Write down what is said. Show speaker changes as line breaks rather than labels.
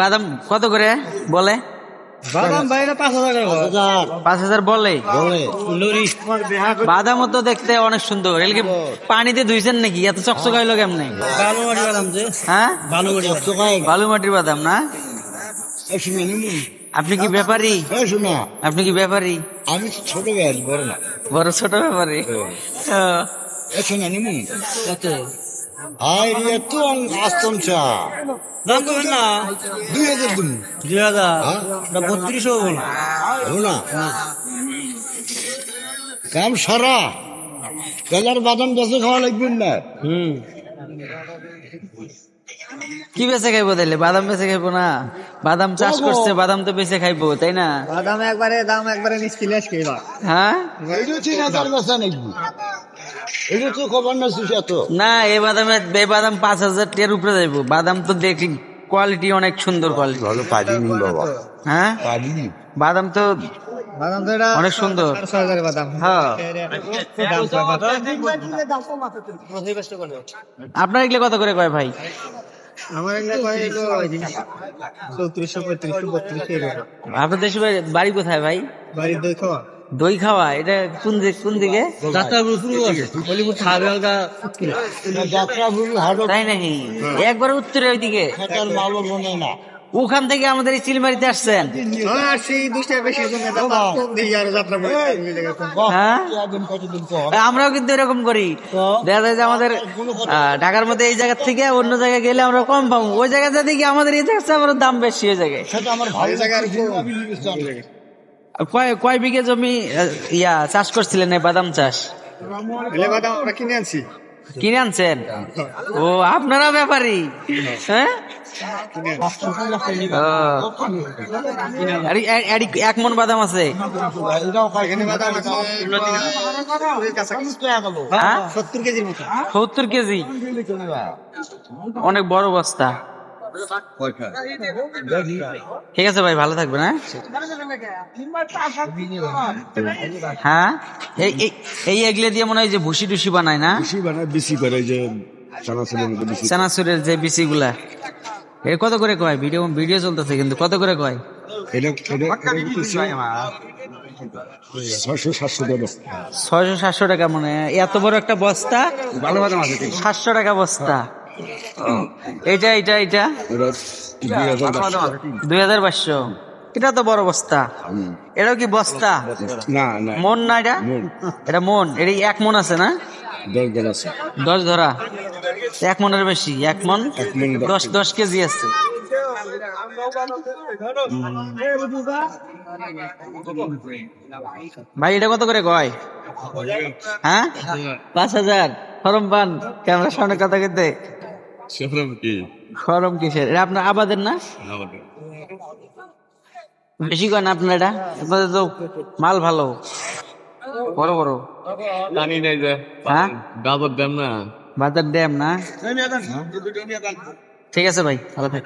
বাদাম কত করে বলে?
বাদাম বাইরে পাঁচ হাজার
পাঁচ হাজার। বলে? বাদামও তো দেখতে অনেক সুন্দর। এগুলো কি পানিতে ধুইছেন নাকি? এত চকচক হইল কেমনে?
ভালো মাটি বাদাম যে।
হ্যাঁ? বালু মাটির বাদাম না? আপনি কি ব্যাপারী? আপনি কি ব্যাপারী?
আমি ছোট বড় না।
বড় ছোট ব্যাপারী?
কত
আই রে তো চা
দাম কমেন না
দুই হাজার দিন
দুই হাজার।
হ্যাঁ?
হব না
হলো। না? কাম সারা। কালার বাদাম বেঁচে খাওয়া লাগবে না।
হুম।
কি বেঁচে খাইবো তাইলে? বাদাম বেঁচে খাইবো না? বাদাম চাষ করছে বাদাম তো বেঁচে খাইবো তাই না?
বাদাম একবারে দাম একবারে এবার।
হ্যাঁ?
এটা তো খবর না শুষা তো
না এই বাদামে এই বাদাম পাঁচ হাজার টাকার উপরে যাইবো বাদাম তো দেখি কোয়ালিটি অনেক সুন্দর কোয়ালিটি
ভালো পারিনি বাবা।
হ্যাঁ?
পারিনি
বাদাম তো
বাদাম তো এটা
অনেক সুন্দর।
বাদাম।
হ্যাঁ। আপনার এগুলো কত করে কয় ভাই?
আমার এগুলো চৌত্রিশশো পঁয়ত্রিশশো বত্রিশশো
আপনার দেশে বাড়ি- বাড়ি কোথায় ভাই?
বাড়ির দই খাওয়া।
দই খাওয়া এটা কোন দিক কোন দিকে? তাই নাকি? একবার উত্তরে ওইদিকে।
খাটার মালও না।
ওখান থেকে আমাদের চিলমারিতে আসছেন। হ্যাঁ
পর
আমরাও কিন্তু এরকম করি। দেখা যায় যে আমাদের ঢাকার মধ্যে এই জায়গা থেকে অন্য জায়গায় গেলে আমরা কম পাবো। ওই জায়গাতে দেখি আমাদের এই জায়গাতে আমার দাম বেশি হয়ে যায়। কয় কয় বিঘে জমি ইয়া চাষ করছিলেন বাদাম চাষ?
বাদাম আমরা কিনে আনছি।
কিনে আনছেন? ও আপনারা ব্যাপারী? হ্যাঁ? এক মন বাদাম আছে। হ্যাঁ?
সত্তর
কেজি? অনেক বড় বস্তা। ঠিক আছে ভাই ভালো থাকবেন হ্যাঁ? হ্যাঁ? এই এই- এই দিয়ে মনে হয় যে ভুসি টুসি বানায় না?
বানায় করে যে চানাচুরের
বিসি গুলা এর কত করে কয়? ভিডিও ভিডিও চলতেছে কিন্তু কত করে কয়?
এটা এটা ছয়শো সাতশো টাকা
ছয়শো সাতশো টাকা মনে হয়। এত বড় একটা বস্তা?
ভালো
সাতশো টাকা বস্তা। এটা এটা এটা
দুই হাজার পাঁচশো।
এটা তো বড় বস্তা। এটাও কি বস্তা?
না না।
মন না এটা। এটা মন। এটা এক মন আছে না?
দশ
ধরা এক মনের বেশি এক মন?
দশ।
দশ কেজি আছে। ভাই এটা কত করে কয়? হ্যাঁ? পাঁচ হাজার। ফরম পান। ক্যামেরার সামনে কথা ফরম কিসের? এটা আপনার আবাদের না? বেশি কয় আপনার এটা? আপনাদের তো মাল ভালো। বড় বড়।
জানি নাই যে
হ্যাঁ?
গাবর দেন না।
বাজার ড্যাম না? ঠিক আছে ভাই ভালো থাক।